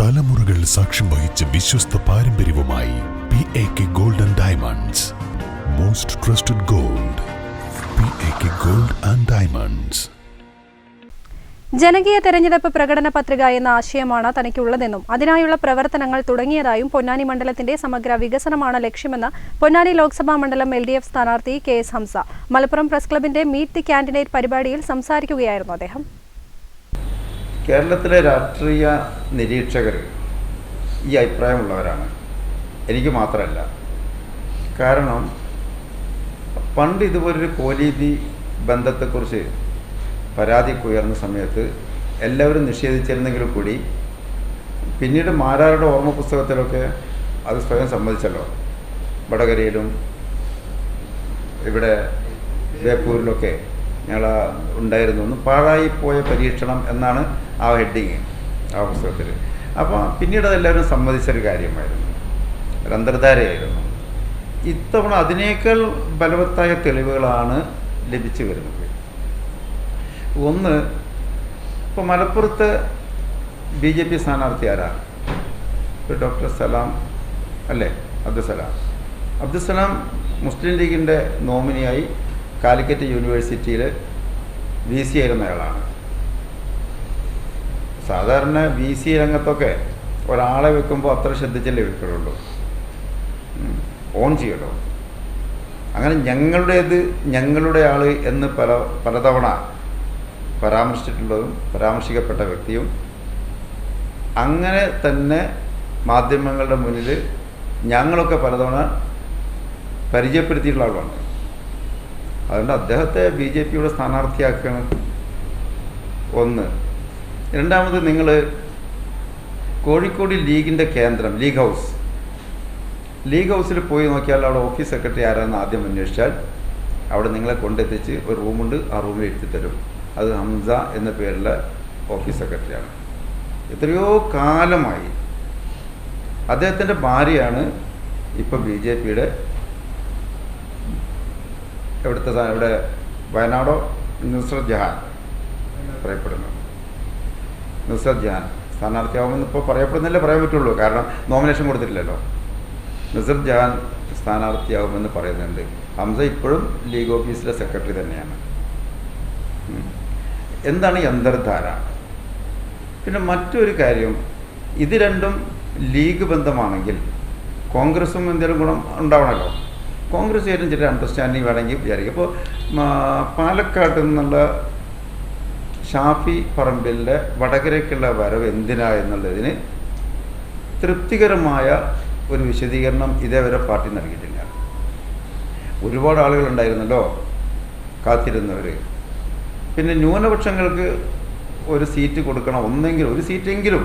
തലമുറകൾ സാക്ഷ്യം വഹിച്ച വിശ്വസ്ത പാരമ്പര്യവുമായി P A K golden diamonds most trusted gold P A K gold and diamonds ജനകീയ തെരഞ്ഞെടുപ്പ് പ്രകടന പത്രിക എന്ന ആശയമാണ് തനിക്കുള്ളതെന്നും അതിനായുള്ള പ്രവർത്തനങ്ങൾ തുടങ്ങിയതായും പൊന്നാനി മണ്ഡലത്തിന്റെ സമഗ്ര വികസനമാണ് ലക്ഷ്യമെന്ന് പൊന്നാനി ലോക്സഭാ മണ്ഡലം എൽ ഡി എഫ് സ്ഥാനാർത്ഥി K S Hamsa. Malappuram press ക്ലബിന്റെ മീറ്റ് ദി കാൻഡിഡേറ്റ് പരിപാടിയിൽ സംസാരിക്കുകയായിരുന്നു അദ്ദേഹം. കേരളത്തിലെ രാഷ്ട്രീയ നിരീക്ഷകർ ഈ അഭിപ്രായമുള്ളവരാണ്. എനിക്ക് മാത്രമല്ല. കാരണം പണ്ട് ഇതുപോലൊരു കോലീബി ബന്ധത്തെക്കുറിച്ച് പരാതി ഉയർന്ന സമയത്ത് എല്ലാവരും നിഷേധിച്ചിരുന്നെങ്കിൽ കൂടി പിന്നീട് മാരാരുടെ ഓർമ്മ പുസ്തകത്തിലൊക്കെ അത് സ്വയം സമ്മതിച്ചല്ലോ. വടകരയിലും ഇവിടെ ബേപ്പൂരിലൊക്കെ. ഞങ്ങൾ ഉണ്ടായിരുന്നു ഒന്ന് പാഴായിപ്പോയ പരീക്ഷണം എന്നാണ് ആ ഹെഡിങ് ആ പുസ്തകത്തിൽ അപ്പോൾ പിന്നീട് അതെല്ലാവരും സമ്മതിച്ചൊരു കാര്യമായിരുന്നു. ഒരു അന്തർധാരയായിരുന്നു. ഇത്തവണ അതിനേക്കാൾ ബലവത്തായ തെളിവുകളാണ് ലഭിച്ചു വരുന്നത്. ഒന്ന് ഇപ്പോൾ മലപ്പുറത്ത് ബി ജെ പി സ്ഥാനാർത്ഥി ആരാ? ഇപ്പോൾ ഡോക്ടർ സലാം അല്ലേ? അബ്ദുസലാം. അബ്ദുസലാം മുസ്ലിം ലീഗിന്റെ നോമിനിയായി കാലിക്കറ്റ് യൂണിവേഴ്സിറ്റിയിൽ വി സി ആയിരുന്ന ആളാണ് സാധാരണ വി സി രംഗത്തൊക്കെ ഒരാളെ വെക്കുമ്പോൾ അത്ര ശ്രദ്ധിച്ചല്ലേ വെക്കുള്ളൂ. ഓൺ ചെയ്യട്ടോ. അങ്ങനെ ഞങ്ങളുടേത് ഞങ്ങളുടെ ആൾ എന്ന് പല പലതവണ പരാമർശിച്ചിട്ടുള്ളതും പരാമർശിക്കപ്പെട്ട വ്യക്തിയും അങ്ങനെ തന്നെ മാധ്യമങ്ങളുടെ മുന്നിൽ ഞങ്ങളൊക്കെ പലതവണ പരിചയപ്പെടുത്തിയിട്ടുള്ള ആളാണ് അതുകൊണ്ട് അദ്ദേഹത്തെ ബി ജെ പിയുടെ സ്ഥാനാർത്ഥിയാക്കണം ഒന്ന്. രണ്ടാമത് നിങ്ങൾ കോഴിക്കോട് ലീഗിന്റെ കേന്ദ്രം ലീഗ് ഹൗസ്. ലീഗ് ഹൗസിൽ പോയി നോക്കിയാൽ അവിടെ ഓഫീസ് സെക്രട്ടറി ആരാണെന്ന് ആദ്യം അന്വേഷിച്ചാൽ അവിടെ നിങ്ങളെ കൊണ്ടെത്തിച്ച് ഒരു റൂമുണ്ട് ആ റൂമിൽ എഴുതി തരും. അത് ഹംസ എന്ന പേരുള്ള ഓഫീസ് സെക്രട്ടറിയാണ്. എത്രയോ കാലമായി അദ്ദേഹത്തിന്റെ ഭാര്യയാണ് ഇപ്പോൾ ബി ജെ പിയുടെ എവിടുത്തെ ഇവിടെ വയനാടോ? നുസ്രത് ജഹാൻ പറയപ്പെടുന്നു. നുസ്രത് ജഹാൻ. സ്ഥാനാർത്ഥിയാവുമെന്ന് ഇപ്പോൾ പറയപ്പെടുന്നില്ലേ? പറയാൻ പറ്റുള്ളൂ. കാരണം നോമിനേഷൻ കൊടുത്തിട്ടില്ലല്ലോ. നുസ്രത് ജഹാൻ സ്ഥാനാർത്ഥിയാവുമെന്ന് പറയുന്നുണ്ട്. ഹംസ ഇപ്പോഴും ലീഗ് ഓഫീസിലെ സെക്രട്ടറി തന്നെയാണ്. എന്താണ് യന്ത്രധാര പിന്നെ മറ്റൊരു കാര്യം. ഇത് രണ്ടും ലീഗ് ബന്ധമാണെങ്കിൽ കോൺഗ്രസും എന്തെങ്കിലും ഗുണം ഉണ്ടാവണമല്ലോ കോൺഗ്രസ് ആയിട്ടും ചില അണ്ടർസ്റ്റാൻഡിങ് വേണമെങ്കിൽ വിചാരിക്കും. അപ്പോൾ പാലക്കാട്ട് നിന്നുള്ള ഷാഫി പറമ്പിലിന്റെ വടകരയ്ക്കുള്ള വരവ് എന്തിനാ എന്നുള്ളതിന് തൃപ്തികരമായ ഒരു വിശദീകരണം ഇതേവരെ പാർട്ടി നൽകിയിട്ടില്ല. ഒരുപാട് ആളുകളുണ്ടായിരുന്നല്ലോ കാത്തിരുന്നവർ പിന്നെ ന്യൂനപക്ഷങ്ങൾക്ക് ഒരു സീറ്റ് കൊടുക്കണം ഒന്നെങ്കിലും ഒരു സീറ്റെങ്കിലും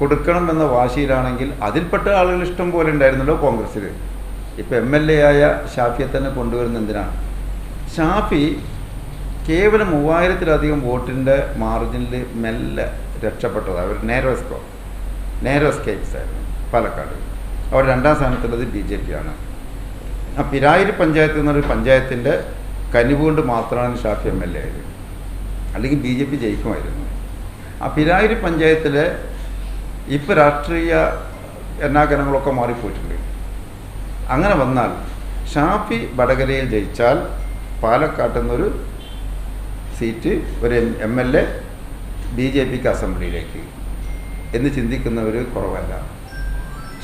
കൊടുക്കണം എന്ന വാശിയിലാണെങ്കിൽ അതിൽപ്പെട്ട ആളുകൾ ഇഷ്ടം പോലെ ഉണ്ടായിരുന്നല്ലോ കോൺഗ്രസ്സിൽ ഇപ്പോൾ എം എൽ എ ആയ ഷാഫിയെ തന്നെ കൊണ്ടുവരുന്ന എന്തിനാണ്? ഷാഫി കേവലം മൂവായിരത്തിലധികം വോട്ടിന്റെ മാർജിനിൽ മെല്ലെ രക്ഷപ്പെട്ടത് അവർ നേരോ സ്കോ നേരോ സ്കേപ്സ് ആയിരുന്നു പാലക്കാട്. അവർ രണ്ടാം സ്ഥാനത്തുള്ളത് ബി ജെ പി ആണ്. ആ പിരായിരി പഞ്ചായത്ത് എന്നൊരു പഞ്ചായത്തിന്റെ കനിവുകൊണ്ട് മാത്രമാണ് ഷാഫി എം എൽ എ ആയത്. അല്ലെങ്കിൽ ബി ജെ പി ജയിക്കുമായിരുന്നു. ആ പിരായിരി പഞ്ചായത്തിൽ ഇപ്പോൾ രാഷ്ട്രീയ എണ്ണാകരങ്ങളൊക്കെ മാറിപ്പോയിട്ടുണ്ട്. അങ്ങനെ വന്നാൽ ഷാഫി വടകരയിൽ ജയിച്ചാൽ പാലക്കാട്ട് നിന്നൊരു സീറ്റ് ഒരു M L A B J പിക്ക് അസംബ്ലിയിലേക്ക്. എന്ന് ചിന്തിക്കുന്നവർ കുറവല്ല.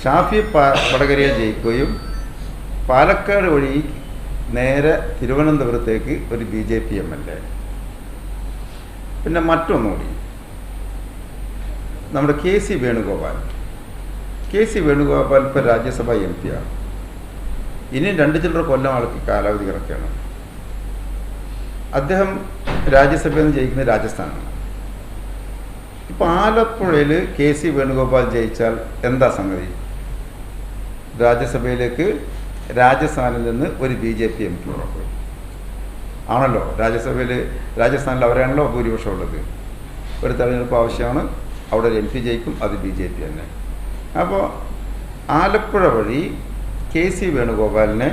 ഷാഫി വടകരയിൽ ജയിക്കുകയും പാലക്കാട് വഴി നേരെ തിരുവനന്തപുരത്തേക്ക് ഒരു B J P M L A. പിന്നെ മറ്റൊന്നുകൂടി. നമ്മുടെ K C Venugopal. K C Venugopal ഇപ്പോൾ രാജ്യസഭ എം പിയാണ് ഇനിയും രണ്ട് ചില്ലറ കൊല്ലം ആൾക്ക് കാലാവധി കിടക്കുകയാണ് അദ്ദേഹം രാജ്യസഭയിൽ നിന്ന് ജയിക്കുന്നത് രാജസ്ഥാനാണ്. ഇപ്പം ആലപ്പുഴയിൽ കെ സി വേണുഗോപാൽ ജയിച്ചാൽ എന്താ സംഗതി? രാജ്യസഭയിലേക്ക് രാജസ്ഥാനിൽ നിന്ന് ഒരു B J P M P ആണല്ലോ? രാജ്യസഭയിൽ രാജസ്ഥാനിൽ അവരാണല്ലോ ഭൂരിപക്ഷം ഉള്ളത് ഒരു തെരഞ്ഞെടുപ്പ് ആവശ്യമാണ്. അവിടെ ഒരു എം പി ജയിക്കും അത് ബി ജെ പി തന്നെ. അപ്പോൾ ആലപ്പുഴ വഴി കെ സി വേണുഗോപാലിനെ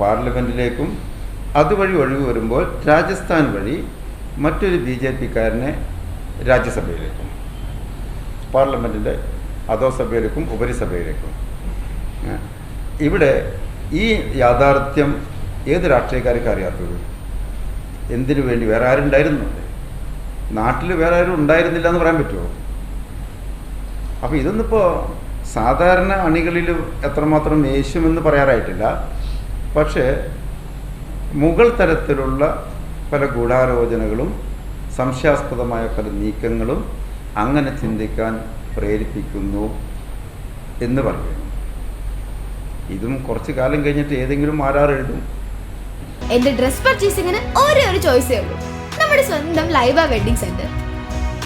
പാർലമെന്റിലേക്കും അതുവഴി ഒഴിവ് വരുമ്പോൾ രാജസ്ഥാൻ വഴി മറ്റൊരു ബി ജെ പിക്കാരനെ രാജ്യസഭയിലേക്കും പാർലമെന്റിന്റെ അധോസഭയിലേക്കും ഉപരിസഭയിലേക്കും. ഇവിടെ ഈ യാഥാർത്ഥ്യം ഏത് രാഷ്ട്രീയക്കാർക്ക് അറിയാത്തത് എന്തിനു വേണ്ടി? വേറെ ആരും നാട്ടിൽ വേറെ ആരും ഉണ്ടായിരുന്നില്ല എന്ന് പറയാൻ പറ്റുമോ? അപ്പോൾ ഇതൊന്നിപ്പോൾ സാധാരണ അണികളിൽ എത്രമാത്രം യേശുമെന്ന് പറയാറായിട്ടില്ല. പക്ഷേ മുഗൾ തരത്തിലുള്ള പല ഗൂഢാലോചനകളും സംശയാസ്പദമായ പല നീക്കങ്ങളും അങ്ങനെ ചിന്തിക്കാൻ പ്രേരിപ്പിക്കുന്നു എന്ന് പറയുന്നു. ഇതും കുറച്ച് കാലം കഴിഞ്ഞിട്ട് ഏതെങ്കിലും ആരാർ എഴുതും. എന്റെ ഡ്രസ് പർച്ചേസിംഗിന് ഒരേ ഒരു ചോയ്സേ ഉള്ളൂ. നമ്മുടെ സ്വന്തം Laiba wedding center